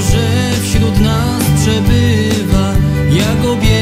że wśród nas przebywa, jak obie.